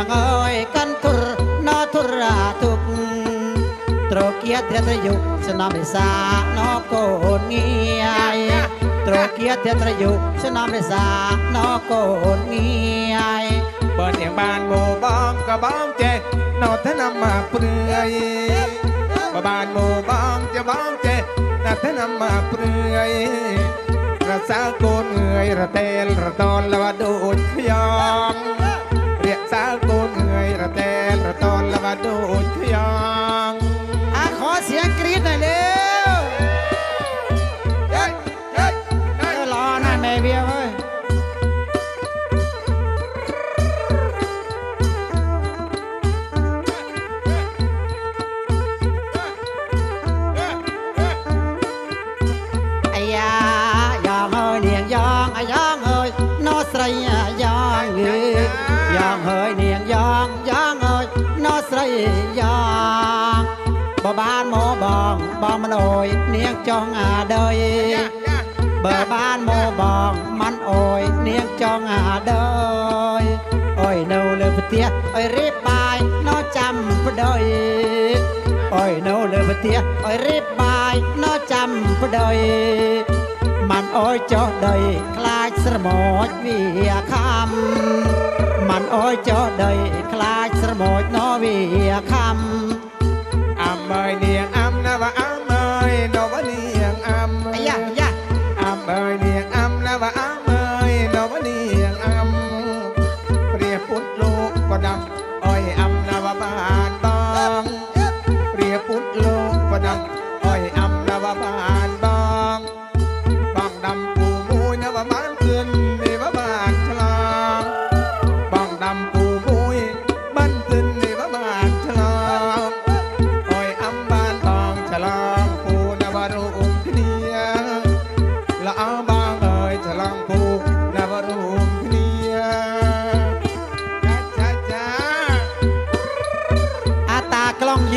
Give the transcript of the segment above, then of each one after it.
ังเอ้อยกันทุรนอทุระทุกตรเกียเทตรยุสนามิสานอโกนเงียตรเกียเทตรยุสนามิสานอโกนเงียบนเอียงบานโมบอมกับบอมเจนอทนามาเปลือยบบานโมบอมจะบอมเจนอทนามาเปลือยระซาโกนเงยระเตลระตอนละวดูดยองសាលកូនងើយរតែប្រតនលវដូនខ្យល់មើយនាងយ៉ាងយ៉ាងអើយណោះស្រីយ៉ាងបបានមកបងបងមិនអើយនាងចង់អាដយបើបានមកបងមិនអើយនាងចង់អាដយអើយនៅលើផ្ទះអើយរៀបបាយណោះចាំប្តីអើយនៅលើផ្ទះអើយរៀបបាយណោះចាំប្តីមិនអើយចោះដីខ្លាស្រមោចវាខំមិនអោយចោដីខ្លាចស្រមោចណោវាខំអើយនាង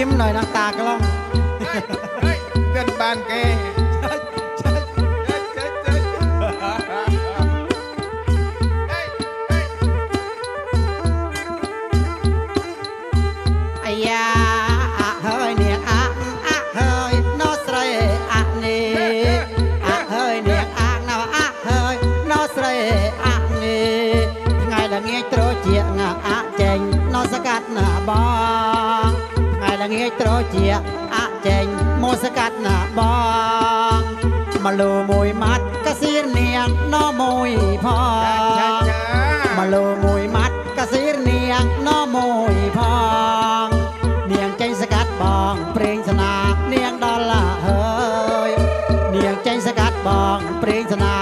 ิ้มหน่อยนักตากล้องเพื่อนบ้านแกងាយត្រជាអចេញមកសកាត់ណាបងមកលូមួយម៉ាត់កសៀននាងណមួយផងមកលូមួយម៉ាត់កសៀននាងណមួយផងនាងចេញសកាត់បងព្រេងស្នានាងដល់ហើយនាងចេញសកាត់បងព្រេងស្នា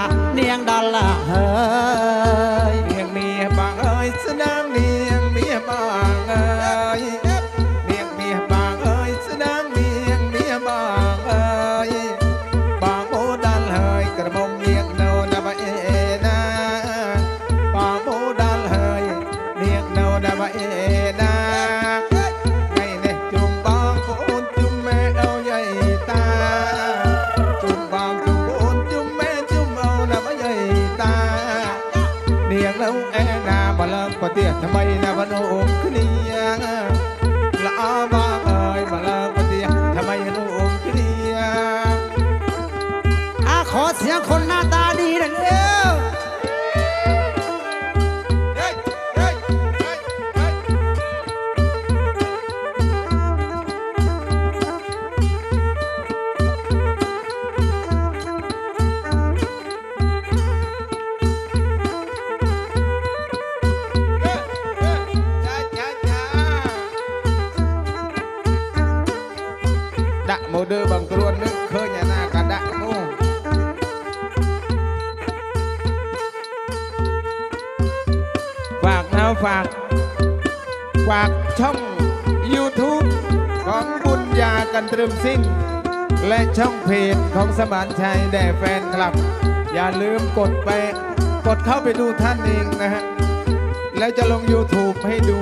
เปียกทำไมนะพนมขึ้นยังละอาบ้าเอ้ยมาละมាក់មកលើបងគ្រวนึกเឃើยนากระดัាកนูកฝากนะฝาก ฝากช่อง YouTube ของบุญญากันตรึมสิ้น และช่องเพจของสมานชัยแด่แฟนคลับ อย่าลืมกดไปกดเข้าไปดูท่านเองนะฮะ แล้วจะลง YouTube ให้ดู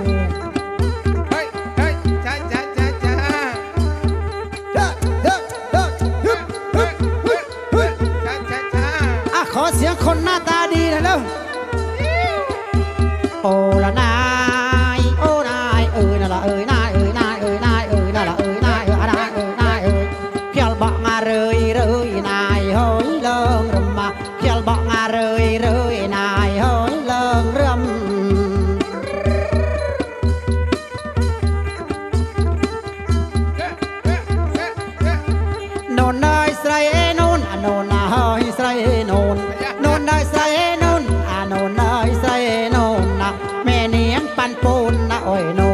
ขอเสียงคนหน้าตาดีหน่อยแล้วโอละนาย โอนาย เอ้ยน่าละเอ้ยนาย เอ้ยนาย เอ้ยนาย เอ้ยน่าละเอ้ยนาย เอ้ยนาย เอ้ยนายเอ้ยเพียวบอกมาเลยเลยนายเฮ้ยเลิงรึมา hoy no